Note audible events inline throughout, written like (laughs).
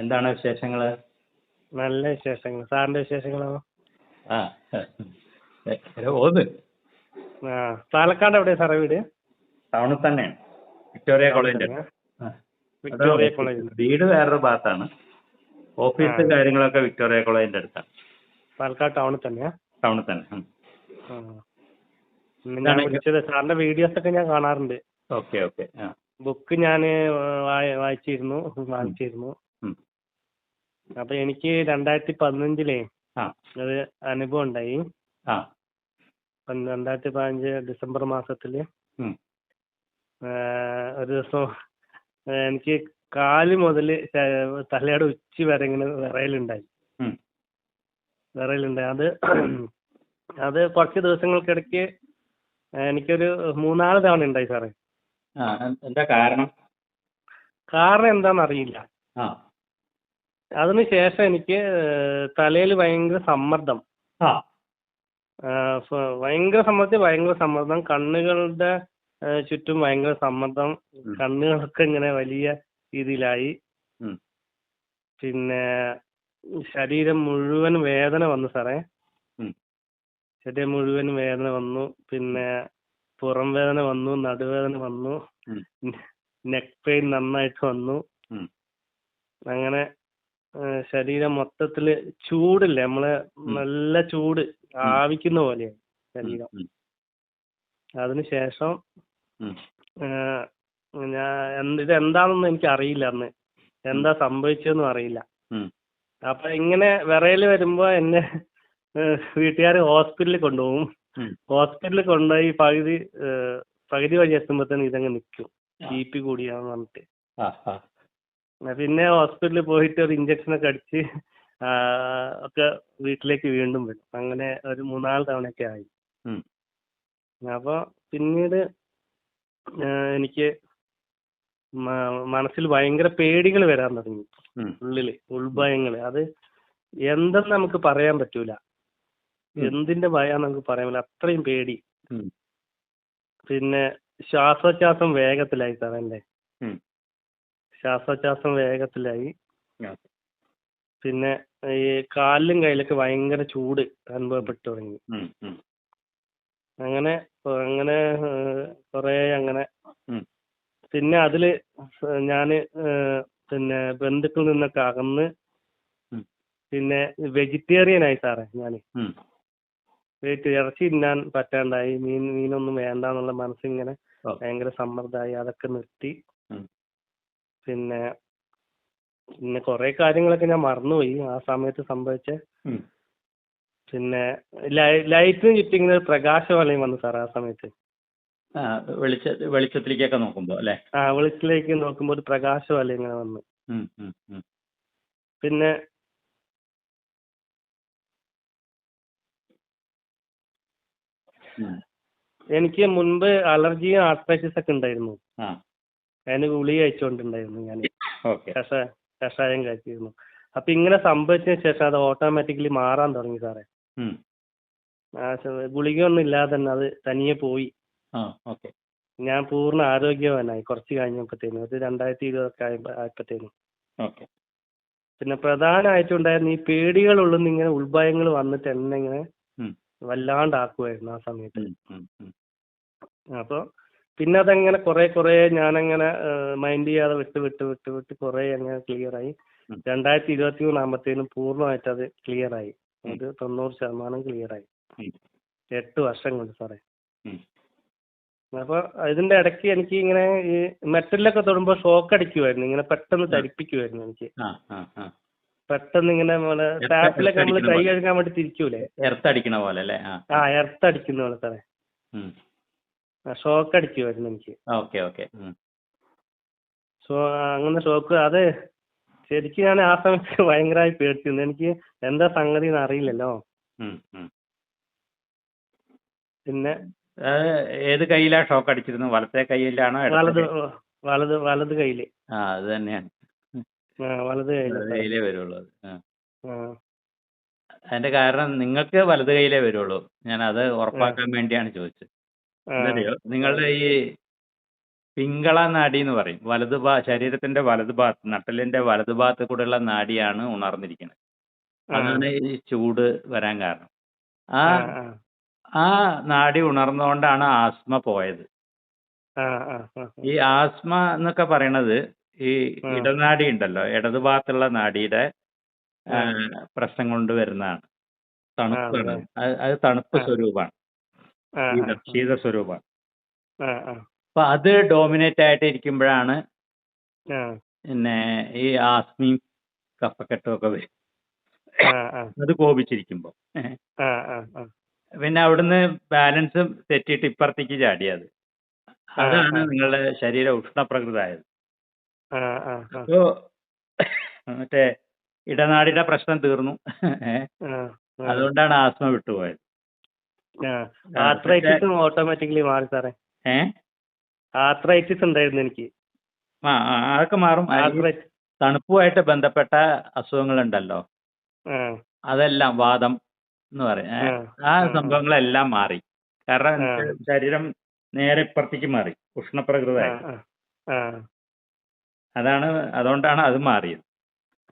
എന്താണ് വിശേഷങ്ങൾ നല്ല വിശേഷങ്ങൾ. സാറിന്റെ വിശേഷങ്ങളോ? ആ പോകുന്നു ആ പാലക്കാട് എവിടെയാ സാറേ വീട്? ടൗണിൽ തന്നെയാണ്. വിക്ടോറിയ കോളേജിന്റെ? വിക്ടോറിയ കോളേജ് വീട് വേറൊരു ഭാഗത്താണ്. ഓഫീസ് കാര്യങ്ങളൊക്കെ വിക്ടോറിയ കോളേജിന്റെ അടുത്താണ്. പാലക്കാട് ടൗണിൽ തന്നെയാ? ടൗണിൽ തന്നെ. ഞാൻ വിളിച്ചത് സാറിന്റെ വീഡിയോസ് ഒക്കെ ഞാൻ കാണാറുണ്ട്. ഓക്കെ ഓക്കെ ബുക്ക് ഞാൻ വായിച്ചിരുന്നു വായിച്ചിരുന്നു ഉം. അപ്പൊ എനിക്ക് രണ്ടായിരത്തി പതിനഞ്ചിലേ ഒരു അനുഭവം ഉണ്ടായി. രണ്ടായിരത്തി പതിനഞ്ച് ഡിസംബർ മാസത്തിൽ ഒരു ദിവസം എനിക്ക് കാൽ മുതൽ തലയുടെ ഉച്ചി വരെ ഇങ്ങനെ വിറയലുണ്ടായി. വിറയലുണ്ടായി. അത് അത് കുറച്ച് ദിവസങ്ങൾക്കിടയ്ക്ക് എനിക്കൊരു മൂന്നാൽ തവണ ഉണ്ടായി സാറേ. എന്താ കാരണം? കാരണം എന്താണെന്ന് അറിയില്ല. അതിന് ശേഷം എനിക്ക് തലയിൽ ഭയങ്കര സമ്മർദ്ദം. ആ. ഭയങ്കര സമ്മർദ്ദത്തിൽ ഭയങ്കര സമ്മർദ്ദം. കണ്ണുകളുടെ ചുറ്റും ഭയങ്കര സമ്മർദ്ദം. കണ്ണുകളൊക്കെ ഇങ്ങനെ വലിയ രീതിയിലായി. പിന്നെ ശരീരം മുഴുവൻ വേദന വന്നു സാറേ. ശരീരം മുഴുവൻ വേദന വന്നു. പിന്നെ പുറം വേദന വന്നു നടുവേദന വന്നു. നെക്ക് പെയിൻ നന്നായിട്ട് വന്നു. അങ്ങനെ ശരീരം മൊത്തത്തിൽ ചൂടില്ലേ? നമ്മളെ നല്ല ചൂട് ആവിക്കുന്ന പോലെയാണ് ശരീരം. അതിനുശേഷം ഞാൻ ഇത് എന്താണെന്ന് എനിക്ക് അറിയില്ല അന്ന്. എന്താ സംഭവിച്ചതെന്നും അറിയില്ല. അപ്പൊ ഇങ്ങനെ വിറയൽ വരുമ്പോ എന്നെ വീട്ടുകാർ ഹോസ്പിറ്റലിൽ കൊണ്ടുപോകും. ഹോസ്പിറ്റലിൽ കൊണ്ടുപോയി പകുതി പകുതി വഴി എത്തുമ്പോഴത്തേനും ഇതങ്ങ് നിൽക്കും. ബി പി കൂടിയാന്ന് പറഞ്ഞിട്ട്. പിന്നെ ഹോസ്പിറ്റലിൽ പോയിട്ട് ഒരു ഇഞ്ചക്ഷൻ ഒക്കെ അടിച്ച് ഒക്കെ വീട്ടിലേക്ക് വീണ്ടും വരും അങ്ങനെ ഒരു മൂന്നാൽ തവണയൊക്കെ ആയി. അപ്പൊ അപ്പോൾ പിന്നീട് എനിക്ക് മനസ്സിൽ ഭയങ്കര പേടികൾ വരാൻ തുടങ്ങി. ഉള്ളിൽ ഉള്ളിൽ ഉൾഭയങ്ങൾ അത് എന്തെന്ന് നമുക്ക് പറയാൻ പറ്റൂല. എന്തിന്റെ ഭയം നമുക്ക് പറയാൻ പറ്റില്ല. അത്രയും പേടി. പിന്നെ ശ്വാസോച്ഛ്വാസം വേഗത്തിലായി സാർ എന്റെ. ഉം. ശ്വാസോച്ഛ്വാസം വേഗത്തിലായി. പിന്നെ ഈ കാലിലും കയ്യിലൊക്കെ ഭയങ്കര ചൂട് അനുഭവപ്പെട്ടു തുടങ്ങി. അങ്ങനെ അങ്ങനെ കുറെ അങ്ങനെ. പിന്നെ അതിൽ ഞാൻ പിന്നെ ബന്ധുക്കളിൽ നിന്നൊക്കെ അകന്ന് പിന്നെ വെജിറ്റേറിയൻ ആയി സാറേ ഞാൻ. വീട്ടിൽ ഇറച്ചി തിന്നാൻ പറ്റാണ്ടായി മീൻ മീനൊന്നും വേണ്ടാന്നുള്ള മനസ്സിങ്ങനെ ഓ. ഭയങ്കര സമ്മർദ്ദമായി അതൊക്കെ നിർത്തി. പിന്നെ പിന്നെ കുറെ കാര്യങ്ങളൊക്കെ ഞാൻ മറന്നുപോയി ആ സമയത്ത് സംഭവിച്ച. പിന്നെ ലൈറ്റിന് ചുറ്റും ഇങ്ങനെ പ്രകാശ വലയം വന്നു സാർ ആ സമയത്ത്. ആ വെളിച്ച വെളിച്ചത്തിലേക്കൊക്കെ നോക്കുമ്പോൾ അല്ലേ? ആ വെളിച്ചിലേക്ക് നോക്കുമ്പോൾ ഒരു പ്രകാശവലയം ഇങ്ങനെ വന്നു. പിന്നെ. എനിക്ക് മുൻപ് അലർജിയും ആർത്രൈറ്റിസ് ഒക്കെ ഉണ്ടായിരുന്നു അതിന് ഗുളിക കഴിച്ചുകൊണ്ടുണ്ടായിരുന്നു ഞാൻ. കഷായം കഷായ കഴിച്ചിരുന്നു. അപ്പൊ ഇങ്ങനെ സംഭവിച്ചതിന് ശേഷം അത് ഓട്ടോമാറ്റിക്കലി മാറാൻ തുടങ്ങി സാറേ. ഗുളിക ഗുളികയൊന്നും ഇല്ലാതെ തന്നെ അത് തനിയെ പോയി. ഞാൻ പൂർണ ആരോഗ്യവാനായി കുറച്ച് കഴിഞ്ഞപ്പോഴത്തേനും ഒരു രണ്ടായിരത്തി ഇരുപതൊക്കെ ആയപ്പത്തേനും. ആയപ്പോഴത്തേനും പിന്നെ പ്രധാനമായിട്ടും ഉണ്ടായിരുന്ന ഈ പേടികളുള്ളിൽ ഇങ്ങനെ ഉൾഭയങ്ങൾ വന്നിട്ട് എന്നെ ഇങ്ങനെ. വല്ലാണ്ടാക്കുമായിരുന്നു ആ സമയത്ത്. അപ്പോൾ പിന്നെ അതങ്ങനെ കുറെ കുറെ ഞാനങ്ങനെ മൈൻഡ് ചെയ്യാതെ വിട്ട് വിട്ട് വിട്ട് വിട്ട് കുറെ അങ്ങനെ ക്ലിയർ ആയി. ഉം. രണ്ടായിരത്തി ഇരുപത്തി മൂന്നാകുമ്പോഴത്തേനും പൂർണമായിട്ട് അത് ക്ലിയർ ആയി. അത് തൊണ്ണൂറ് ശതമാനം ക്ലിയർ ആയി. ഉം. എട്ട് വർഷം കൊണ്ട് സാറേ അപ്പൊ ഇതിന്റെ ഇടയ്ക്ക് എനിക്ക് ഇങ്ങനെ ഈ മെറ്റലിലൊക്കെ തൊടുമ്പോൾ ഷോക്ക് അടിക്കുമായിരുന്നു ഇങ്ങനെ പെട്ടെന്ന് തരിപ്പിക്കുമായിരുന്നു എനിക്ക്. പെട്ടെന്ന് ഇങ്ങനെ നമ്മൾ ടാപ്പിലൊക്കെ നമ്മൾ കൈ കഴുകാൻ വേണ്ടി തിരിക്കൂലേ? എർത്തടിക്കണ പോലെ അല്ലേ? ആ എർത്ത് എർത്തടിക്കുന്ന പോലെ സാറേ. ഷോക്ക് അടിക്കുമായിരുന്നു എനിക്ക്. Okay okay. സോ അങ്ങനെ ഷോക്ക് അത് ശരിക്കും ഞാൻ ആ സമയത്ത് (laughs) ഭയങ്കരമായി പേടിച്ചിരുന്നു. എനിക്ക് എന്താ സംഗതി എന്ന് അറിയില്ലല്ലോ. പിന്നെ? ഏത് കയ്യിലാ ഷോക്ക് അടിച്ചിരുന്നു വലത്തെ കയ്യിലാണോ വലത് വലത് വലത് കയ്യിൽ. ആ അത് തന്നെയാണ്. വലത് കയ്യിൽ വരുള്ളൂ അതിന്റെ കാരണം നിങ്ങൾക്ക് വലത് കയ്യിലേ വരുള്ളൂ. ഞാൻ അത് ഉറപ്പാക്കാൻ വേണ്ടിയാണ് ചോദിച്ചത്. എന്തറിയോ നിങ്ങളുടെ ഈ പിങ്കള നാഡി എന്ന് പറയും. വലതു ഭാ ശരീരത്തിന്റെ വലതു ഭാഗത്ത് നട്ടലിന്റെ വലതു ഭാഗത്ത് കൂടെയുള്ള നാഡിയാണ് ഉണർന്നിരിക്കുന്നത്. അതാണ് ഈ ചൂട് വരാൻ കാരണം. ആ ആ, നാഡി ഉണർന്നുകൊണ്ടാണ് ആസ്മ പോയത്. ഈ ആസ്മ എന്നൊക്കെ പറയണത് ഈ ഇടനാടി ഉണ്ടല്ലോ. ഇടതു ഭാഗത്തുള്ള ആ. പ്രശ്നം കൊണ്ട് വരുന്നതാണ്. തണുപ്പാണ്. അത് തണുപ്പ് സ്വരൂപമാണ്. ശീത ആ. അപ്പൊ അത് ഡോമിനേറ്റ് ആയിട്ട് ഇരിക്കുമ്പോഴാണ് പിന്നെ ഈ ആസ്മിയും കഫക്കെട്ടും ഒക്കെ വരും. അത് കോപിച്ചിരിക്കുമ്പോ. പിന്നെ അവിടുന്ന് ബാലൻസ് തെറ്റിയിട്ട് ഇപ്പുറത്തേക്ക് ചാടിയത് അതാണ്. നിങ്ങളുടെ ശരീര ഉഷ്ണപ്രകൃതായത്. അപ്പോ മറ്റേ ഇടനാടിയുടെ പ്രശ്നം തീർന്നു. അതുകൊണ്ടാണ് ആസ്മ വിട്ടുപോയത് ആർത്രൈറ്റിസും ഓട്ടോമാറ്റിക്കലി മാറി സാറേ. ആർത്രൈറ്റിസ് ഉണ്ടായിരുന്നു എനിക്ക്. ആ അതൊക്കെ മാറും. തണുപ്പുമായിട്ട് ബന്ധപ്പെട്ട അസുഖങ്ങളുണ്ടല്ലോ. ഉണ്ടല്ലോ അതെല്ലാം വാദം എന്ന് പറയും? ആ. സംഭവങ്ങളെല്ലാം മാറി. കാരണം. ശരീരം നേരെ ഇപ്പുറത്തേക്ക് മാറി ഉഷ്ണപ്രകൃത ഉഷ്ണപ്രകൃതമായി. അതാണ് അതുകൊണ്ടാണ് അത് മാറിയത്.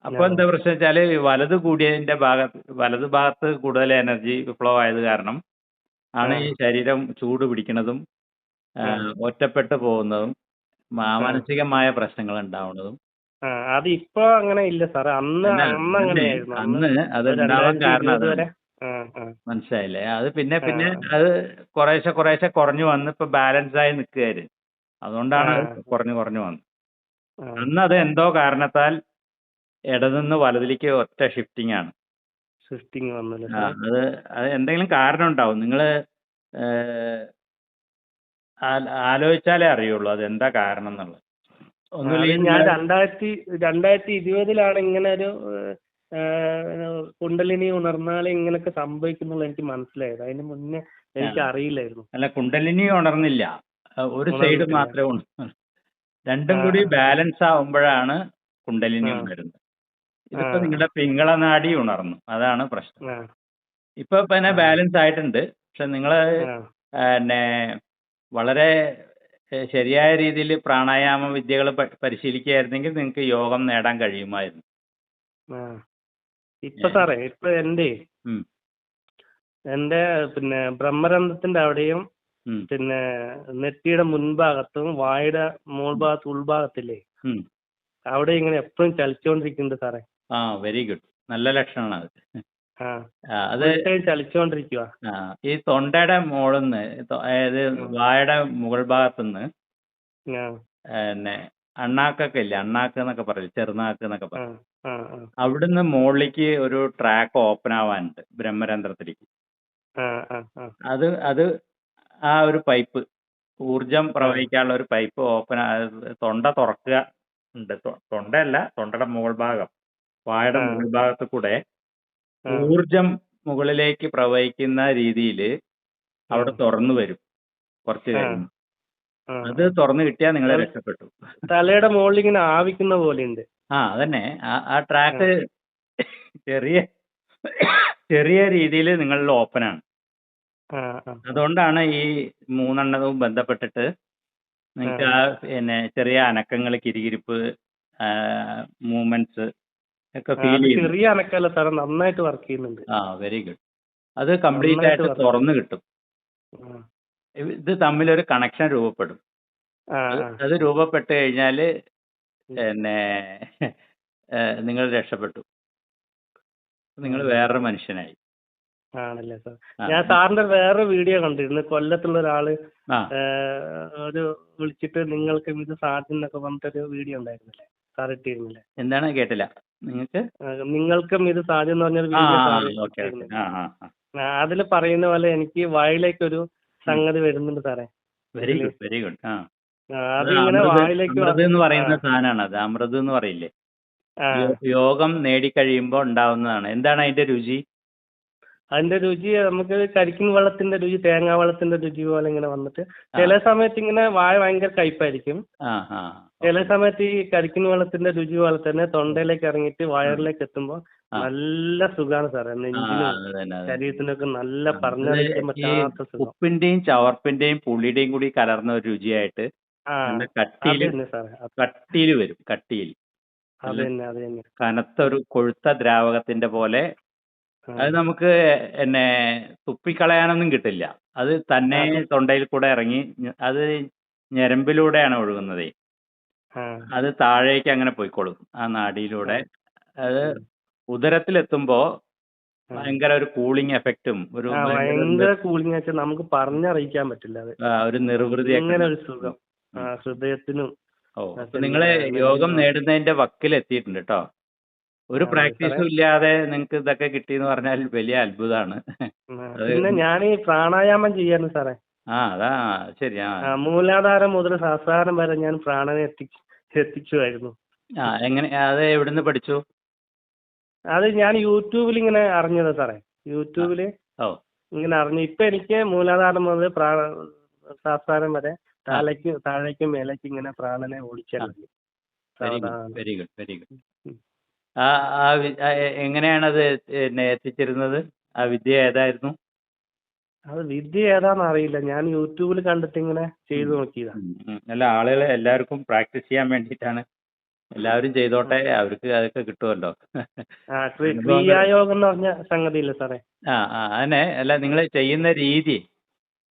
അപ്പോൾ ആ. എന്താ പ്രശ്നം വെച്ചാൽ വലത് കൂടിയതിന്റെ ഭാഗത്ത് വലത് ഭാഗത്ത് കൂടുതൽ എനർജി ഫ്ലോ ആയത് കാരണം ആണ് ഈ ശരീരം ചൂട് ആ, ആ. ഒറ്റപ്പെട്ടു പോകുന്നതും മാ- മാനസികമായ പ്രശ്നങ്ങൾ ഉണ്ടാവുന്നതും. ആ, അത് ഇപ്പൊ അങ്ങനെ ഇല്ല സാറേ. അന്ന് അല്ല, അന്ന് അങ്ങനെയായിരുന്നു. അന്ന് അത് ഒരു ഉണ്ടാവാൻ രണ്ടായിരത്തി കാരണം ഇരുപത് അതാണ്. വരെ. ആ, ആ. മനസ്സിലായില്ലേ? അത് പിന്നെ ആ. പിന്നെ അത് കുറേശ്ശെ കുറേശ്ശെ കുറഞ്ഞു വന്ന് ഇപ്പൊ ബാലൻസ് ആയി നിൽക്കുകയാര് അതുകൊണ്ടാണ് അത് കുറഞ്ഞു കുറഞ്ഞു വന്നത്. ആ. അന്ന് അത് എന്തോ കാരണത്താൽ ഇടതുനിന്ന് വലതിലേക്ക് ഒറ്റ ഷിഫ്റ്റിംഗ് ആണ്. ഷിഫ്റ്റിംഗ് വന്നല്ലേ ആ, അത് അത് എന്തെങ്കിലും കാരണം ഉണ്ടാവും. നിങ്ങൾ ആലോചിച്ചാലേ അറിയുള്ളൂ അത് എന്താ കാരണം എന്നുള്ളത്. അത് ഒന്നുമില്ലെങ്കിൽ ഞാൻ രണ്ടായിരത്തി രണ്ടായിരത്തി ഇരുപതിലാണ് ഇങ്ങനെ ഒരു കുണ്ടലിനി ഉണർന്നാലേ ഇങ്ങനെയൊക്കെ സംഭവിക്കുന്നുള്ള എനിക്ക് മനസ്സിലായത്. അതിന് മുന്നേ എനിക്ക് അറിയില്ലായിരുന്നു അല്ല കുണ്ടലിനി ഉണർന്നില്ല. ആ, ഒരു സൈഡ് ഉണർന്നിട്ടില്ല. മാത്രമേ ഉണർന്നു രണ്ടും ആ, കൂടി ബാലൻസ് ആവുമ്പോഴാണ് കുണ്ടലിനി ആ. ഉണരുന്നത്. ഇതിപ്പോ നിങ്ങളുടെ പിങ്കള നാടി ഉണർന്നു. അതാണ് പ്രശ്നം. ഇപ്പൊ പിന്നെ ബാലൻസ് ആയിട്ടുണ്ട്. പക്ഷെ നിങ്ങൾ പിന്നെ വളരെ ശരിയായ രീതിയിൽ പ്രാണായാമ വിദ്യകൾ പരിശീലിക്കുകയായിരുന്നെങ്കിൽ നിങ്ങൾക്ക് യോഗം നേടാൻ കഴിയുമായിരുന്നു. ഇപ്പൊ സാറേ ഇപ്പൊ എന്റെ എന്റെ പിന്നെ ബ്രഹ്മരന്ധത്തിന്റെ അവിടെയും പിന്നെ നെറ്റിയുടെ മുൻഭാഗത്തും വായുടെ മോൾഭാഗത്ത് ഉൾഭാഗത്തില്ലേ? അവിടെ ഇങ്ങനെ എപ്പോഴും ചലിച്ചുകൊണ്ടിരിക്കുന്നുണ്ട് സാറേ. ആ വെരി ഗുഡ് നല്ല ലക്ഷണമാണ് അത്. ചലിച്ചുകൊണ്ടിരിക്കുക ആ, ഈ തൊണ്ടയുടെ മുകളിന്ന് അതായത് വായയുടെ മുകൾ ഭാഗത്തുനിന്ന് പിന്നെ അണ്ണാക്കൊക്കെ ഇല്ലേ അണ്ണാക്ക് എന്നൊക്കെ പറയും ചെറുനാക്ക് എന്നൊക്കെ പറയും അവിടുന്ന് മുകളിലേക്ക് ഒരു ട്രാക്ക് ഓപ്പൺ ആവാനുണ്ട് ബ്രഹ്മരന്ധ്രത്തിലേക്ക് അത് അത് ആ ഒരു പൈപ്പ് ഊർജം പ്രവഹിക്കാനുള്ള ഒരു പൈപ്പ് ഓപ്പൺ തൊണ്ട തുറക്കുക ഉണ്ട്. തൊണ്ടയല്ല തൊണ്ടയുടെ മുകൾ ഭാഗം. വായുടെ ആ. മുകൾ ഭാഗത്ത് കൂടെ ഊർജം മുകളിലേക്ക് പ്രവഹിക്കുന്ന രീതിയിൽ അവിടെ തുറന്നു വരും. കുറച്ച് കഴിഞ്ഞു അത് തുറന്നു കിട്ടിയാൽ നിങ്ങളെ രക്ഷപ്പെട്ടു. തലയുടെ മുകളിൽ ഇങ്ങനെ ആവിക്കുന്ന ഉണ്ട് ആ അതന്നെ. ആ ട്രാക്ക് ചെറിയ ചെറിയ രീതിയിൽ നിങ്ങളിൽ ഓപ്പൺ ആണ്. അതുകൊണ്ടാണ് ഈ മൂന്നെണ്ണവും ബന്ധപ്പെട്ടിട്ട് നിങ്ങൾക്ക് ആ. പിന്നെ ചെറിയ അനക്കങ്ങൾ കിരികിരിപ്പ് മൂവ്മെന്റ്സ് ഒക്കെ ആ, ഫീൽ അത് ചെയ്യുന്നു ചെറിയ അനക്കല്ല സാറേ നന്നായിട്ട് വർക്ക് ചെയ്യുന്നുണ്ട്. ആ വെരി ഗുഡ് അത് കംപ്ലീറ്റ് ആയിട്ട് തുറന്ന് കിട്ടും. ഇത് തമ്മിലൊരു കണക്ഷൻ രൂപപ്പെടും. അത് രൂപപ്പെട്ട് കഴിഞ്ഞാൽ പിന്നെ നിങ്ങൾ രക്ഷപ്പെട്ടു. നിങ്ങൾ വേറൊരു മനുഷ്യനായി. ആണല്ലേ സാർ. ഞാൻ സാറിന്റെ വേറെ വീഡിയോ കണ്ടിരുന്നു കൊല്ലത്തുള്ള ഒരാൾ ഒരു വിളിച്ചിട്ട് നിങ്ങൾക്ക് ഇത് സാധ്യം എന്നൊക്കെ പറഞ്ഞിട്ടൊരു വീഡിയോ ഉണ്ടായിരുന്നില്ലേ? സാർ ഇട്ടിരുന്നില്ലേ എന്താണ്? കേട്ടില്ല. നിങ്ങൾക്ക്? നിങ്ങൾക്കും ഇത് സാധ്യം എന്ന് പറഞ്ഞൊരു അതിൽ പറയുന്ന പോലെ എനിക്ക് വായിലേക്ക് ഒരു സംഗതി വരുന്നുണ്ട് സാറേ. Very good very good. അമൃത് വായിലേക്ക് എന്ന് പറയുന്ന സാധനമാണ് അത്. അമൃത് എന്ന് പറയില്ലേ? യോഗം നേടിക്കഴിയുമ്പോൾ ഉണ്ടാവുന്നതാണ്. എന്താണ് അതിന്റെ രുചി? അതിന്റെ രുചി നമുക്ക് കരിക്കിൻ വെള്ളത്തിന്റെ രുചി തേങ്ങാ വെള്ളത്തിന്റെ രുചി പോലെ ഇങ്ങനെ വന്നിട്ട് ചില സമയത്ത് ഇങ്ങനെ വായ ഭയങ്കര കയ്പായിരിക്കും. ചില സമയത്ത് ഈ കരിക്കിൻ വെള്ളത്തിന്റെ രുചി പോലെ തന്നെ തൊണ്ടയിലേക്ക് ഇറങ്ങിയിട്ട് വയറിലേക്ക് എത്തുമ്പോൾ. നല്ല സുഖാണ് സാറേ. നെഞ്ചിനും. ശരീരത്തിനൊക്കെ നല്ല പറഞ്ഞ പറഞ്ഞറിയിക്കാൻ ഈ പറ്റാത്ത സുഖം. ഉപ്പിന്റെയും ചവർപ്പിന്റെയും പുളിയുടെയും കൂടി കലർന്ന ഒരു രുചിയായിട്ട് കട്ടിയിൽ കട്ടിയിൽ വരും കട്ടിയിൽ. അത് തന്നെ അത് തന്നെ. കനത്ത ഒരു കൊഴുത്ത ദ്രാവകത്തിന്റെ പോലെ. അത് നമുക്ക് എന്നെ തുപ്പിക്കളയാനൊന്നും കിട്ടില്ല. അത് തന്നെ. തൊണ്ടയിൽ കൂടെ ഇറങ്ങി ഞ- അത് ഞരമ്പിലൂടെയാണ് ഒഴുകുന്നത്. അത് താഴേക്ക് അങ്ങനെ പോയിക്കോളും ആ നാഡിയിലൂടെ അത്. ഉദരത്തിലെത്തുമ്പോ. ഭയങ്കര ഒരു കൂളിംഗ് എഫക്റ്റും ഒരു ആ ഭയങ്കര ഭയങ്കര കൂളിംഗ് വെച്ചാൽ നമുക്ക് പറഞ്ഞറിയിക്കാൻ പറ്റില്ല അത്. ഒരു നിർവൃതി അങ്ങനെ ഒരു സുഖം. ആ ഹൃദയത്തിനും ഓ അപ്പൊ നിങ്ങൾ യോഗം. നേടുന്നതിന്റെ വക്കിലെത്തിയിട്ടുണ്ട് കേട്ടോ ഒരു പ്രാക്ടീസും ഇല്ലാതെ നിങ്ങൾക്ക് ഇതൊക്കെ കിട്ടി എന്ന് പറഞ്ഞാൽ വലിയ അത്ഭുതമാണ്. പിന്നെ ഞാൻ ഈ പ്രാണായാമം ചെയ്യാను സാറേ. ആ അതാ ശരി ആ. മൂലാധാരം മുതൽ സാധാരണ വരെ ഞാൻ പ്രാണനെ എത്തി എത്തിച്ചുമായിരുന്നു ആ എങ്ങനെ അത് എവിടുന്ന് പഠിച്ചു? അത് ഞാൻ യൂട്യൂബിൽ ഇങ്ങനെ അറിഞ്ഞത് സാറേ. യൂട്യൂബിൽ ഓ. ഇങ്ങനെ അറിഞ്ഞു. ഇപ്പൊ എനിക്ക് മൂലാധാരം മുതൽ പ്രാണ സഹസ്രാരം വരെ താഴേക്ക് താഴേക്കും മേലേക്കും ഇങ്ങനെ പ്രാണനെ ഓടിച്ചാൽ വെരി ഗുഡ് വെരി ഗുഡ്. ആ ആ എങ്ങനെയാണത് പിന്നെ എത്തിച്ചിരുന്നത്? ആ വിദ്യ ഏതായിരുന്നു? അത് വിദ്യ ഏതാന്ന് അറിയില്ല. ഞാൻ യൂട്യൂബിൽ കണ്ടിട്ട് ഇങ്ങനെ ചെയ്തു നോക്കിയതാ. ഉം, ഉം. അല്ല ആളുകളെ എല്ലാവർക്കും പ്രാക്ടീസ് ചെയ്യാൻ വേണ്ടിയിട്ടാണ്. എല്ലാവരും ചെയ്തോട്ടെ അവർക്ക് അതൊക്കെ കിട്ടുമല്ലോ. ക്രിയായോഗം എന്ന് പറഞ്ഞ സംഗതിയില്ല സാറേ? ആ ആ അതന്നെ. അല്ല നിങ്ങൾ ചെയ്യുന്ന രീതി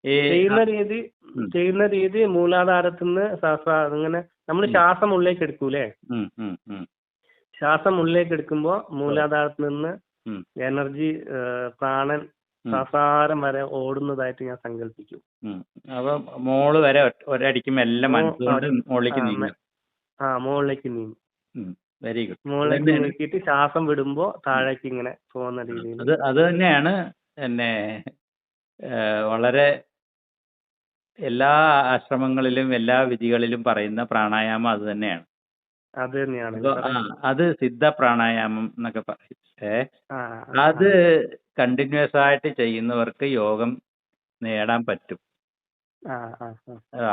ഈ ചെയ്യുന്ന രീതി. ചെയ്യുന്ന രീതി മൂലാധാരത്തിൽ നിന്ന് ഇങ്ങനെ നമ്മൾ. ശ്വാസം ഉള്ളിലേക്ക് എടുക്കൂലേ? ശ്വാസം ഉള്ളിലേക്ക് എടുക്കുമ്പോൾ മൂലാധാരത്തിൽ നിന്ന് എനർജി പ്രാണൻ ഉം, വരെ ഓടുന്നതായിട്ട് ഞാൻ സങ്കല്പിക്കും. അപ്പൊ മോൾ വരെ ഒരടിക്കും എല്ലാം മെല്ലെ മോ- മനസ്സുകൊണ്ട് ആ, മുകളിലേക്ക് ആ, നീങ്ങും. ആ മുകളിലേക്ക് നീങ്ങും. Very good. മോളിലേക്ക് നീക്കിയിട്ട് ശ്വാസം വിടുമ്പോ താഴേക്ക് ഇങ്ങനെ പോകുന്ന രീതിയിൽ. അത് അത് തന്നെയാണ് എന്നെ വളരെ എല്ലാ ആശ്രമങ്ങളിലും എല്ലാ വിധികളിലും പറയുന്ന പ്രാണായാമം അത് തന്നെയാണ്. അത് സിദ്ധ പ്രാണായാമം എന്നൊക്കെ പറയും. ഏ അത് കണ്ടിന്യൂസ് ആയിട്ട് ചെയ്യുന്നവർക്ക് യോഗം നേടാൻ പറ്റും.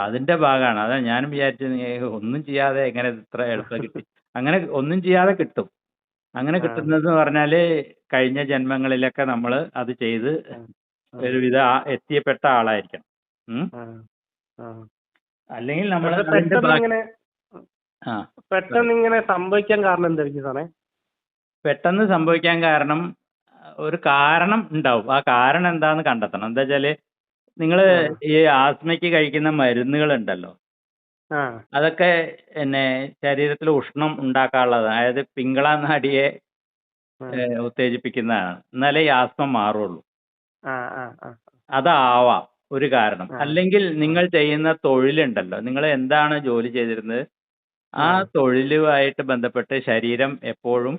അതിന്റെ ഭാഗമാണ്. അതാ ഞാനും വിചാരിച്ചത് ഒന്നും ചെയ്യാതെ എങ്ങനെ ഇത്ര എളുപ്പം കിട്ടി? അങ്ങനെ ഒന്നും ചെയ്യാതെ കിട്ടും. അങ്ങനെ. കിട്ടുന്നത് പറഞ്ഞാൽ കഴിഞ്ഞ ജന്മങ്ങളിലൊക്കെ നമ്മൾ അത് ചെയ്ത്. ഒരുവിധ എത്തിയപ്പെട്ട ആളായിരിക്കണം. അല്ലെങ്കിൽ നമ്മൾ പെട്ടെന്ന് ഇങ്ങനെ സംഭവിക്കാൻ കാരണം എന്തായിരിക്കും സാറേ? പെട്ടെന്ന് സംഭവിക്കാൻ കാരണം ഒരു കാരണം ഉണ്ടാവും. ആ കാരണം എന്താന്ന് കണ്ടെത്തണം. എന്താ വെച്ചാൽ നിങ്ങൾ ഈ ആസ്മയ്ക്ക് കഴിക്കുന്ന മരുന്നുകൾ ഉണ്ടല്ലോ അതൊക്കെ പിന്നെ ശരീരത്തിൽ ഉഷ്ണം ഉണ്ടാക്കാനുള്ളതാണ്. അതായത് പിങ്കള ഏഹ്, ഉത്തേജിപ്പിക്കുന്നതാണ്. എന്നാലേ ഈ ആസ്മ മാറുള്ളൂ. അതാവാം ഒരു കാരണം. അല്ലെങ്കിൽ നിങ്ങൾ ചെയ്യുന്ന തൊഴിലുണ്ടല്ലോ. നിങ്ങൾ എന്താണ് ജോലി ചെയ്തിരുന്നത്? ആ. തൊഴിലുമായിട്ട് ബന്ധപ്പെട്ട് ശരീരം എപ്പോഴും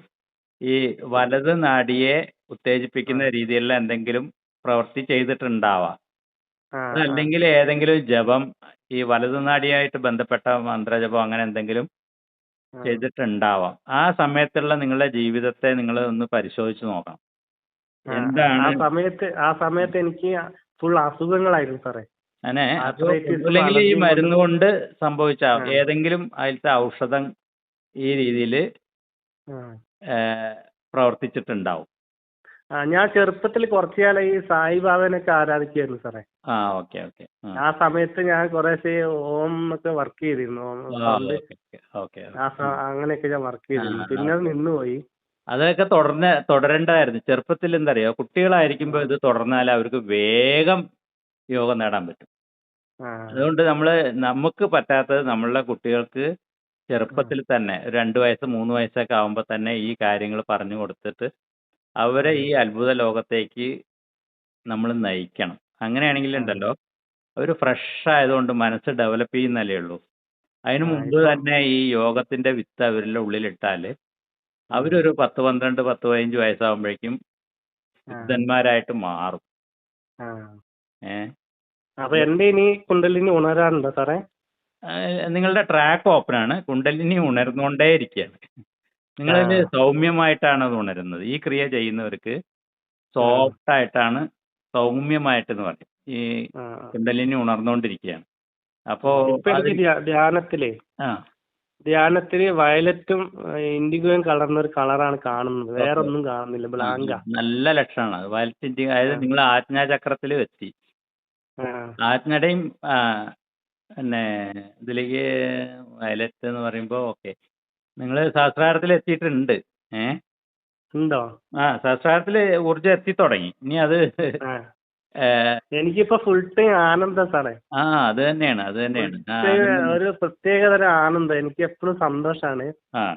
ഈ വലത് നാഡിയെ ഉത്തേജിപ്പിക്കുന്ന രീതിയിലുള്ള എന്തെങ്കിലും പ്രവൃത്തി ചെയ്തിട്ടുണ്ടാവാം. അതല്ലെങ്കിൽ ഏതെങ്കിലും ജപം ഈ വലത് നാടിയായിട്ട് ബന്ധപ്പെട്ട മന്ത്രജപം അങ്ങനെ എന്തെങ്കിലും ചെയ്തിട്ടുണ്ടാവാം. ആ സമയത്തുള്ള നിങ്ങളുടെ ജീവിതത്തെ നിങ്ങൾ ഒന്ന് പരിശോധിച്ചു നോക്കണം. എന്താണ് ആ സമയത്ത് ആ സമയത്ത് എനിക്ക് ഫുൾ അസുഖങ്ങളായിരുന്നു സാറേ. അങ്ങനെ ഒന്നുമില്ലെങ്കിൽ ഈ മരുന്ന് കൊണ്ട് സംഭവിച്ച ഏതെങ്കിലും അതിലത്തെ ഔഷധം ഈ രീതിയിൽ പ്രവർത്തിച്ചിട്ടുണ്ടാവും. ആ ഞാൻ ചെറുപ്പത്തിൽ കുറച്ച് കാലം ഈ സായിബാബനൊക്കെ ആരാധിക്കായിരുന്നു സാറേ. ആ ഓക്കെ ഓക്കെ. ആ. സമയത്ത് ഞാൻ കുറേശ്ശെ ഓം ഒക്കെ വർക്ക് ചെയ്തിരുന്നു. ഓക്കെ അങ്ങനെയൊക്കെ ഞാൻ വർക്ക് ചെയ്തിരുന്നു. പിന്നെ അത് നിന്നുപോയി. അതൊക്കെ തുടർന്ന് തുടരേണ്ടതായിരുന്നു. ചെറുപ്പത്തിൽ എന്തറിയോ കുട്ടികളായിരിക്കുമ്പോൾ ഇത് തുടർന്നാൽ അവർക്ക് വേഗം യോഗം നേടാൻ പറ്റും. അതുകൊണ്ട് നമ്മൾ നമുക്ക് പറ്റാത്തത് നമ്മളുടെ കുട്ടികൾക്ക് ചെറുപ്പത്തിൽ തന്നെ രണ്ട് വയസ്സ് മൂന്ന് വയസ്സൊക്കെ ആകുമ്പോൾ തന്നെ ഈ കാര്യങ്ങൾ പറഞ്ഞു കൊടുത്തിട്ട് അവരെ ഈ അത്ഭുത ലോകത്തേക്ക് നമ്മൾ നയിക്കണം. അങ്ങനെയാണെങ്കിൽ ഉണ്ടല്ലോ അവർ ഫ്രഷ് ആയതുകൊണ്ട് മനസ്സ് ഡെവലപ്പ് ചെയ്യുന്നല്ലേ ഉള്ളൂ. അതിനു മുമ്പ് തന്നെ ഈ യോഗത്തിന്റെ വിത്ത് അവരുടെ ഉള്ളിലിട്ടാൽ അവരൊരു പത്ത് പന്ത്രണ്ട് പത്ത് പതിനഞ്ച് വയസ്സാകുമ്പോഴേക്കും. സിദ്ധന്മാരായിട്ട് മാറും. അപ്പൊ എന്റെ ഇനി കുണ്ടലിനി ഉണരാറുണ്ടോ സാറേ? നിങ്ങളുടെ ട്രാക്ക് ഓപ്പൺ ആണ്. കുണ്ടലിനി ഉണർന്നുകൊണ്ടേ ഇരിക്കുകയാണ് നിങ്ങളതിന്. സൗമ്യമായിട്ടാണ് അത് ഉണരുന്നത്. ഈ ക്രിയ ചെയ്യുന്നവർക്ക് സോഫ്റ്റ് ആയിട്ടാണ് സൗമ്യമായിട്ടെന്ന് പറയും. ഈ. കുണ്ടലിനി ഉണർന്നുകൊണ്ടിരിക്കുകയാണ് അപ്പോ ധ്യാനത്തിലേ ആ. ധ്യാനത്തിൽ വയലറ്റും ഇൻഡിഗോയും കളർന്ന ഒരു കളറാണ് കാണുന്നത്. വേറെ ഒന്നും കാണുന്നില്ല. ബ്ലാങ്ക. നല്ല ലക്ഷണമാണ്. അത് ഇൻഡിഗോ അതായത്. നിങ്ങൾ ആജ്ഞാചക്രത്തിൽ എത്തി ആ, പിന്നെ ഇതിലേക്ക് വയലറ്റ് എന്ന് പറയുമ്പോ ഓക്കെ. നിങ്ങൾ സഹസ്രാരത്തിൽ എത്തിയിട്ടുണ്ട് ഏ? ഉണ്ടോ? ആ സഹസ്രാരത്തിൽ ഊർജം എത്തി തുടങ്ങി. ഇനി അത് ആ. ഏ, എനിക്കിപ്പോ ഫുൾ ടൈം ആനന്ദം സാറേ. ആ അത് തന്നെയാണ് അത് തന്നെയാണ്. ഒരു പ്രത്യേക തരം ഒരു പ്രത്യേകതരം ആനന്ദം. എനിക്ക് എപ്പോഴും സന്തോഷമാണ്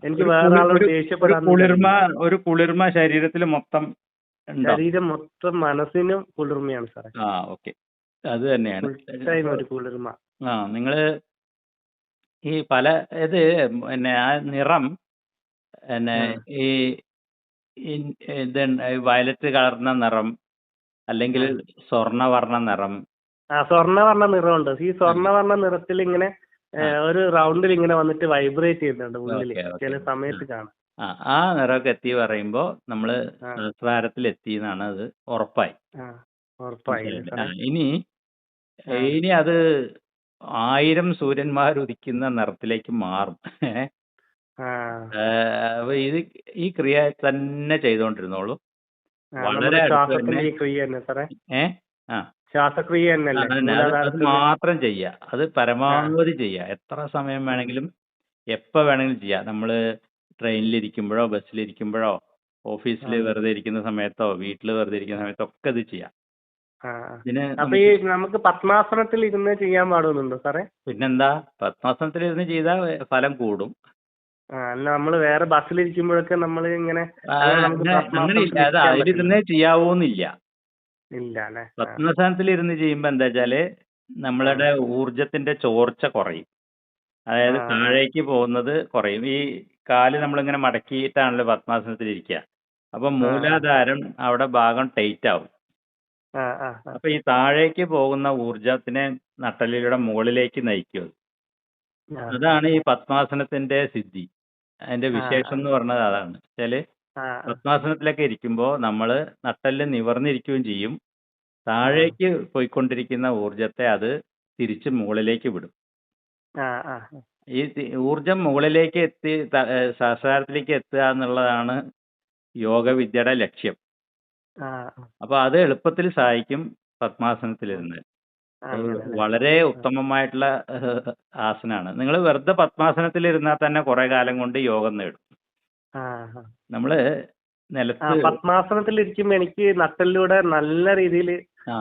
എനിക്ക് വേറെ ആളോട് ദേഷ്യപ്പെടാൻ കുളിർമ ഒരു കുളിർമ ശരീരത്തിൽ മൊത്തം ശരീരം മൊത്തം മനസ്സിനും കുളിർമയാണ് സാറേ. ആ ഓക്കെ. അത് തന്നെയാണ്. ഫുൾ ടൈം ഒരു കുളിർമ ആ നിങ്ങൾ ഈ പല ഇത് പിന്നെ ആ നിറം പിന്നെ ആ. ഈ ഇൻ- ഇത് വയലറ്റ് കളർന്ന നിറം അല്ലെങ്കിൽ സ്വർണവർണ നിറം. ആ സ്വർണവർണ നിറമുണ്ട്. ഈ സ്വർണവർണ നിറത്തിൽ ഇങ്ങനെ ഒരു റൗണ്ടിൽ ഇങ്ങനെ വന്നിട്ട് വൈബ്രേറ്റ് ചെയ്യുന്നുണ്ട് ഓക്കേ, ഓക്കേ. ചില സമയത്ത് കാണാം. ആ ആ നിറമൊക്കെ എത്തി പറയുമ്പോൾ നമ്മൾ ആ. സഹസ്രാരത്തിൽ എത്തി എന്നാണ് അത് ഉറപ്പായി. ആ ഉറപ്പായി. ആ, ഇനി ആ. ഇനി അത് ആയിരം സൂര്യന്മാർ ഉദിക്കുന്ന നിറത്തിലേക്ക് മാറും. അപ്പൊ ഇത് ഈ ക്രിയ തന്നെ ചെയ്തുകൊണ്ടിരുന്നോളൂ വളരെ ശ്വാസക്രിയ മാത്രം ചെയ്യുക അത് പരമാവധി ചെയ്യുക എത്ര സമയം വേണമെങ്കിലും എപ്പോൾ വേണമെങ്കിലും ചെയ്യാം. നമ്മൾ ട്രെയിനിലിരിക്കുമ്പോഴോ ബസ്സിലിരിക്കുമ്പോഴോ ഓഫീസിൽ വെറുതെ ഇരിക്കുന്ന സമയത്തോ വീട്ടിൽ വെറുതെ ഇരിക്കുന്ന സമയത്തോ ഒക്കെ ഇത് ചെയ്യാം. അപ്പൊ ഈ നമുക്ക് പത്മാസനത്തിൽ ഇരുന്ന് ചെയ്യാൻ പാടുന്നുണ്ടോ സാറേ? പിന്നെന്താ? പത്മാസനത്തിൽ ഇരുന്ന് ചെയ്താൽ ഫലം കൂടും. നമ്മൾ വേറെ ബസ്സിലിരിക്കുമ്പോഴൊക്കെ നമ്മൾ ഇങ്ങനെ അതിലിരുന്നേ ചെയ്യാവൂന്നില്ല. ഇല്ല അല്ലെ? പത്മാസനത്തിൽ ഇരുന്ന് ചെയ്യുമ്പോൾ എന്താ വെച്ചാൽ നമ്മളുടെ ഊർജത്തിന്റെ ചോർച്ച കുറയും. അതായത്. താഴേക്ക് പോകുന്നത് കുറയും. ഈ കാൽ നമ്മളിങ്ങനെ മടക്കിയിട്ടാണല്ലോ പത്മാസനത്തിൽ ഇരിക്കുക അപ്പൊ മൂലാധാരം അവിടെ ഭാഗം ടൈറ്റ് ആവും. അപ്പൊ ഈ താഴേക്ക് പോകുന്ന ഊർജത്തിനെ നട്ടലിലൂടെ മുകളിലേക്ക് നയിക്കും. അതാണ് ഈ പത്മാസനത്തിന്റെ സിദ്ധി. അതിന്റെ വിശേഷം എന്ന് പറഞ്ഞത് അതാണ്. വെച്ചാൽ. പത്മാസനത്തിലൊക്കെ ഇരിക്കുമ്പോൾ നമ്മൾ നട്ടൽ നിവർന്നിരിക്കുകയും ചെയ്യും. താഴേക്ക് പോയിക്കൊണ്ടിരിക്കുന്ന ഊർജത്തെ അത് തിരിച്ച് മുകളിലേക്ക് വിടും. ഈ ഊർജം മുകളിലേക്ക് എത്തി സംസാരത്തിലേക്ക് സഹസ്രാരത്തിലേക്ക് എത്തുക എന്നുള്ളതാണ് യോഗവിദ്യയുടെ ലക്ഷ്യം. ആ അപ്പൊ അത് എളുപ്പത്തിൽ സഹായിക്കും പത്മാസനത്തിലിരുന്ന്. ആ അത്? വളരെ ഉത്തമമായിട്ടുള്ള ആസനാണ്. നിങ്ങൾ വെറുതെ പത്മാസനത്തിലിരുന്നാൽ തന്നെ കുറെ കാലം കൊണ്ട് യോഗം നേടും. ആ ആ. നമ്മൾ ആ നിലത്ത് പത്മാസനത്തിൽ ഇരിക്കുമ്പോ എനിക്ക് നട്ടലിലൂടെ നല്ല രീതിയിൽ ആ.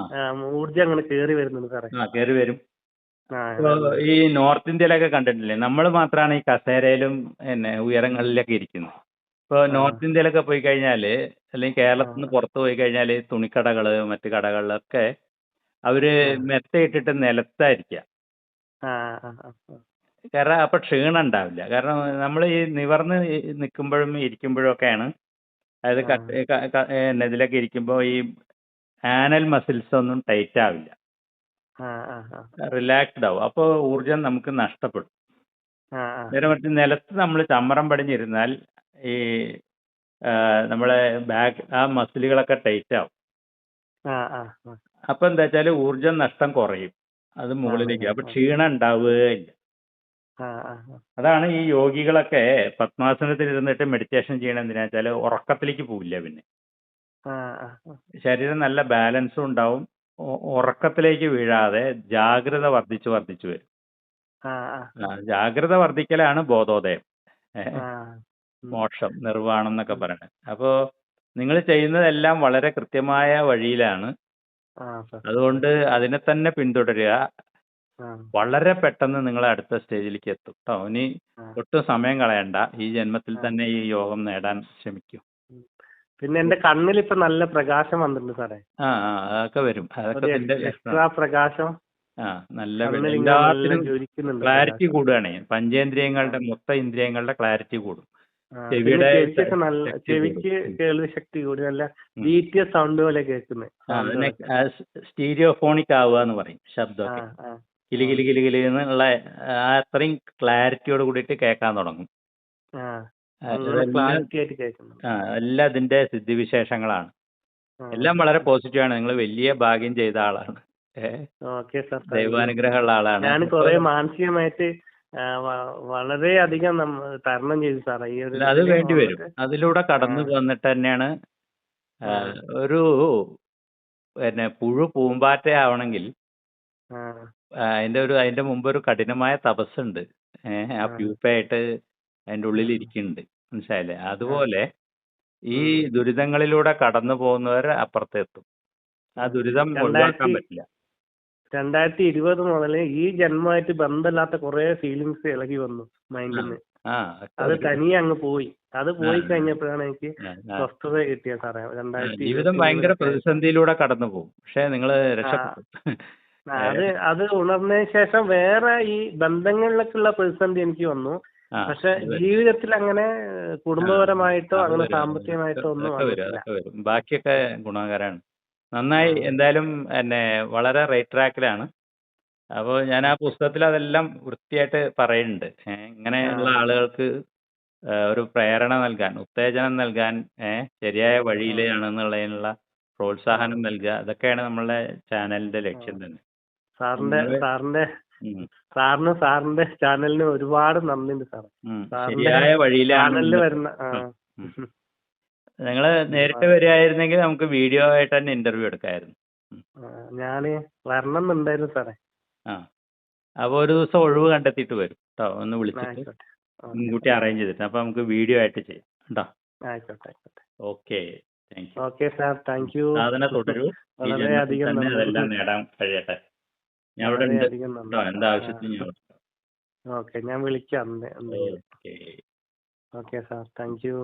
ഊർജം അങ്ങനെ കേറി വരുന്നുണ്ട് സാറേ. ആ കയറി വരും. ആ ഇപ്പൊ ഈ നോർത്ത് ഇന്ത്യയിലൊക്കെ കണ്ടിട്ടില്ലേ? നമ്മൾ മാത്രമാണ് ഈ കസേരയിലും പിന്നെ ഉയരങ്ങളിലൊക്കെ ഇരിക്കുന്നത് ഇപ്പോൾ ആ. നോർത്ത് ഇന്ത്യയിലൊക്കെ പോയി കഴിഞ്ഞാൽ അല്ലെങ്കിൽ കേരളത്തിൽ നിന്ന് പുറത്ത് പോയി കഴിഞ്ഞാൽ തുണിക്കടകൾ മറ്റു കടകളിലൊക്കെ അവർ മെത്ത മെത്തയിട്ടിട്ട് നിലത്തായിരിക്കുക ആ. കാരണം അപ്പൊ ക്ഷീണം ഉണ്ടാവില്ല. കാരണം നമ്മൾ ഈ നിവർന്ന് നിൽക്കുമ്പോഴും ഇരിക്കുമ്പോഴും ഒക്കെയാണ് അതായത്. കട്ട് ഇതിലൊക്കെ ഇരിക്കുമ്പോൾ ഈ ആനൽ മസിൽസ് ഒന്നും ടൈറ്റ് ആവില്ല. റിലാക്സ്ഡ് ആവും. അപ്പോൾ ഊർജം നമുക്ക് നഷ്ടപ്പെടും. നേരെ മറിച്ച് നിലത്ത് നമ്മൾ ചമ്മറം പടിഞ്ഞിരുന്നാൽ ഈ നമ്മളെ ബാക്ക് ആ മസിലുകളൊക്കെ ടൈറ്റ് ആവും. അപ്പൊ എന്താ വെച്ചാൽ ഊർജം നഷ്ടം കുറയും. അത് മുകളിലേക്ക്. അപ്പൊ ക്ഷീണം ഉണ്ടാവുകയില്ല. അതാണ് ഈ യോഗികളൊക്കെ പത്മാസനത്തിൽ ഇരുന്നിട്ട് മെഡിറ്റേഷൻ ചെയ്യണം എന്തിനാ വെച്ചാൽ ഉറക്കത്തിലേക്ക് പോവില്ല പിന്നെ. ശരീരം നല്ല ബാലൻസും ഉണ്ടാവും. ഉറക്കത്തിലേക്ക് വീഴാതെ ജാഗ്രത വർദ്ധിച്ചു വർദ്ധിച്ചു വരും. ജാഗ്രത വർദ്ധിക്കലാണ് ബോധോദയം. മോക്ഷം നിർവാണം എന്നൊക്കെ പറയുന്നത് അപ്പോ നിങ്ങൾ ചെയ്യുന്നതെല്ലാം വളരെ കൃത്യമായ വഴിയിലാണ്. അതുകൊണ്ട് അതിനെ തന്നെ പിന്തുടരുക. വളരെ പെട്ടെന്ന് നിങ്ങൾ അടുത്ത സ്റ്റേജിലേക്ക് എത്തും കേട്ടോ ഇനി ഒട്ടും സമയം കളയണ്ട. ഈ ജന്മത്തിൽ തന്നെ ഈ യോഗം നേടാൻ ശ്രമിക്കൂ. പിന്നെ എന്റെ കണ്ണിൽ ഇപ്പൊ നല്ല പ്രകാശം വന്നിട്ടുണ്ട് സാറേ. ആ ആ അതൊക്കെ വരും. അതൊക്കെ എക്സ്ട്രാ പ്രകാശം ആ നല്ല. എല്ലാത്തിനും ക്ലാരിറ്റി. കൂടുകയാണേ. പഞ്ചേന്ദ്രിയങ്ങളുടെ മൊത്ത ഇന്ദ്രിയങ്ങളുടെ ക്ലാരിറ്റി കൂടും. ചെവിക്ക് കേൾവി ശക്തി കൂടി നല്ല വീറ്റിയ സൗണ്ട് പോലെ കേൾക്കുന്നത് സ്റ്റീരിയോഫോണിക് ആവുക എന്ന് പറയും ശബ്ദം കിലി കിലി കിലി കിലി എന്നുള്ള അത്രയും ക്ലാരിറ്റിയോട് കൂടിയിട്ട് കേൾക്കാൻ തുടങ്ങും. എല്ലാം ഇതിന്റെ സിദ്ധിവിശേഷങ്ങളാണ് എല്ലാം വളരെ പോസിറ്റീവ് ആണ് നിങ്ങൾ വലിയ ഭാഗ്യം ചെയ്ത ആളാണ്. ദൈവാനുഗ്രഹമുള്ള ആളാണ്. ഞാൻ കുറെ മാനസികമായിട്ട് വളരെയധികം തരണം ചെയ്തു സാറേ. ഈ ഒരു അത് വേണ്ടി വരും. അതിലൂടെ കടന്നു വന്നിട്ട് തന്നെയാണ്. ഒരു പിന്നെ പുഴു പൂമ്പാറ്റ ആവണമെങ്കിൽ അതിന്റെ ഒരു അതിന്റെ മുമ്പ് ഒരു കഠിനമായ തപസ്സുണ്ട്. ഏഹ് ആ ആ. പ്യൂപ്പയായിട്ട് അതിന്റെ ഉള്ളിൽ ഇരിക്കുന്നുണ്ട് മനസ്സിലായില്ലേ അതുപോലെ ഈ ദുരിതങ്ങളിലൂടെ കടന്നു പോകുന്നവർ അപ്പുറത്തെത്തും. ആ ദുരിതം ഒഴിവാക്കാൻ പറ്റില്ല. രണ്ടായിരത്തി ഇരുപത് മുതൽ ഈ ജന്മമായിട്ട് ബന്ധമില്ലാത്ത കുറെ ഫീലിങ്സ് ഇളകി വന്നു മൈൻഡിൽ നിന്ന് ആ അത് തനിയെ അങ്ങ് പോയി. അത് പോയി കഴിഞ്ഞപ്പോഴാണ് എനിക്ക്. സ്വസ്ഥത കിട്ടിയത് സാറേ. രണ്ടായിരത്തി ജീവിതം ഭയങ്കര പ്രതിസന്ധിയിലൂടെ കടന്നു പോകും പക്ഷെ നിങ്ങൾ അത് അത് ഉണർന്നതിന് ശേഷം വേറെ ഈ ബന്ധങ്ങളിലേക്കുള്ള പ്രതിസന്ധി എനിക്ക് വന്നു. പക്ഷെ ജീവിതത്തിൽ അങ്ങനെ കുടുംബപരമായിട്ടോ അങ്ങനെ സാമ്പത്തികമായിട്ടോ ഒന്നും ബാക്കിയൊക്കെ ഗുണകരമാണ് നന്നായി എന്തായാലും എന്നെ വളരെ റൈറ്റ് ട്രാക്കിലാണ് അപ്പോൾ ഞാൻ ആ പുസ്തകത്തിൽ അതെല്ലാം വൃത്തിയായിട്ട് പറയുന്നുണ്ട്. ഇങ്ങനെയുള്ള ആളുകൾക്ക് ഒരു പ്രേരണ നൽകാൻ ഉത്തേജനം നൽകാൻ ശരിയായ വഴിയിലാണെന്നുള്ളതിനുള്ള പ്രോത്സാഹനം നൽകുക അതൊക്കെയാണ് നമ്മളുടെ ചാനലിന്റെ ലക്ഷ്യം തന്നെ. സാറിന്റെ സാറിന്റെ സാറിന് സാറിന്റെ ചാനലിന് ഒരുപാട് നന്ദിയുണ്ട് സാർ ശരിയായ വഴിയിലാണ് ചാനലിൽ വരുന്ന. നിങ്ങൾ നേരിട്ട് വരികയായിരുന്നെങ്കിൽ നമുക്ക് വീഡിയോ ആയിട്ട് തന്നെ ഇന്റർവ്യൂ എടുക്കാമായിരുന്നു ഞാൻ വരണം എന്നുണ്ടായിരുന്നു സാറേ. ആ. അപ്പോൾ ഒരു ദിവസം ഒഴിവ് കണ്ടെത്തിയിട്ട് വരും കേട്ടോ ഒന്ന് വിളിച്ചിട്ട്. മുൻകൂട്ടി അറേഞ്ച് ചെയ്തിട്ട്. അപ്പോൾ നമുക്ക് വീഡിയോ ആയിട്ട് ചെയ്യാം കേട്ടോ ആയിക്കോട്ടെ ആയിക്കോട്ടെ. Okay thank you okay sir. Thank you. സാധന തുടരൂ. (laughs) തന്നെ. അതെല്ലാം നേടാൻ കഴിയട്ടെ. ഞാൻ നന്ദി. കേട്ടോ എന്താവശ്യത്തിനും ഞാൻ ഓക്കെ ഞാൻ വിളിക്കാം. Okay. Okay sir. Thank you.